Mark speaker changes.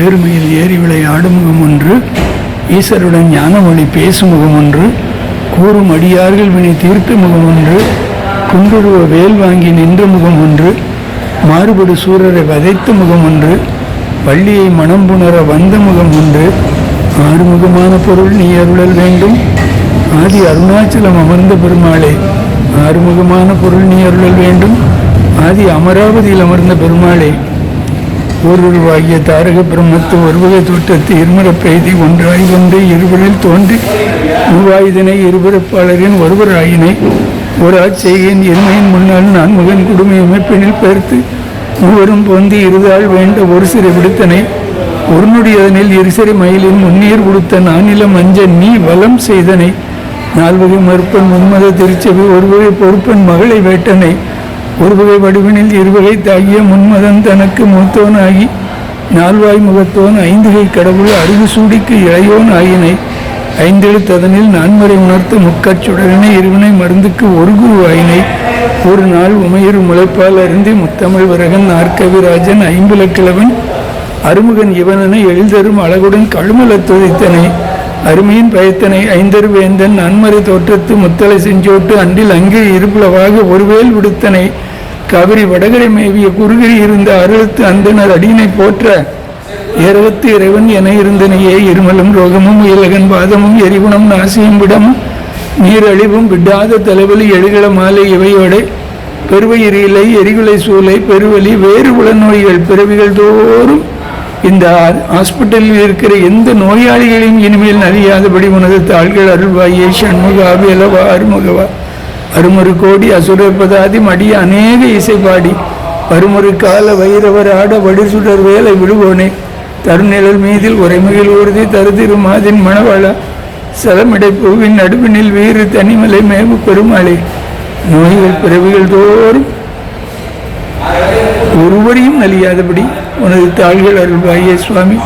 Speaker 1: ஆடும் முகம் ஒன்று ஈஸ்வருடன் ஞானமொழி பேசும் முகம் ஒன்று கூறும் அடியார்கள் வினை தீர்த்த முகம் ஒன்று குன்றுருவ வேல் வாங்கி நின்ற முகம் ஒன்று மாறுபடு சூரரை வதைத்த முகம் ஒன்று வள்ளியை மனம் புணர வந்த முகம் ஒன்று ஆறுமுகமான பொருள் நீ அருளல் வேண்டும். ஆதி அருணாச்சலம் அமர்ந்த பெருமாளே ஆறுமுகமான பொருள் நீ அருளல் வேண்டும். ஆதி அமராவதியில் அமர்ந்த பெருமாளே ஒருவருவாகிய தாரக பிரம்மத்து ஒருவகை தோற்றத்து இருமரப் பெய்தி ஒன்றாய் ஒன்று இருவரில் தோன்றி உருவாயுதனை இருபிறப்பாளரின் ஒருவராயினை ஒரு ஆட்செய்கையின் இருமையின் முன்னால் நான் முகன் குடுமை அமைப்பினில் பெயர்த்து மூவரும் பொந்தி இருதால் வேண்ட ஒரு சிறை விடுத்தனை ஒரு நொடியதனில் இருசிறை மயிலின் முன்னீர் கொடுத்த நானிலம் அஞ்ச நீ வலம் செய்தனை நால்வகை மறுப்பன் முன்மத திருச்செவி ஒருவகை பொறுப்பன் மகளை வேட்டனை ஒருவகை வடிவனில் இருவகை தாகிய முன்மதன் தனக்கு மூத்தோனாகி நால்வாய் முகத்தோன் ஐந்துகை கடவுள் அருகு சூடிக்கு இளையோன் ஆயினை ஐந்தெழுத்ததனில் நான்மறை உணர்த்த முக்கச்சுடரனை இருவினை மருந்துக்கு ஒரு குரு ஆயினை ஒரு நாள் உமையர் முளைப்பால் அருந்தி முத்தமிழ் விரகன் நாற்கவிராஜன் ஐம்புலக்கிழவன் அருமுகன் இவனனை எழுதரும் அழகுடன் கழுமலத் துதைத்தனை அருமையின் பயத்தனை ஐந்தரு வேந்தன் நன்மறை தோற்றத்து முத்தலை செஞ்சோட்டு அன்றில் அங்கே இருப்புலவாக ஒருவேல் விடுத்தனை கவிரி வடகரை மேவிய குறுகிரி இருந்த அறுபத்து அந்தனர் அடியினை போற்ற ஏரகத்து இறைவன் என இருந்தனையே இருமலும் ரோகமும் இலகன் பாதமும் எரிகுணம் நாசியும் விடமும் நீரழிவும் விடாத தலைவலி எழுகள மாலை இவையோடு. பெருவயிரிலை எரிகுலை சூளை பெருவலி வேறு உளநோய்கள் பிறவிகள் தோறும் இந்த ஹாஸ்பிட்டலில் இருக்கிற எந்த நோயாளிகளையும் இனிமேல் நலியாதபடி உனது தாள்கள் அருள்வாயே சண்முக அபியலவா அருமுகவா அருமொரு கோடி அசுரப்பதாதி மடிய அநேக இசை பாடி. வருமொரு கால வைரவர் ஆட வடிசுடர் வேலை விடுவோனே தருநிழல் மீதில் உரைமையில் ஊர்தி தருதிரு மாதின் மணவாளா. சலமிடை பூவின் நடுவினில் வீறு தனிமலை மேவு பெருமாளே. நோய்கள் பிறவிகள் தோறும் ஒருவரையும் நலியாதபடி உனது தாள்கள் அருள்வாயே சுவாமி.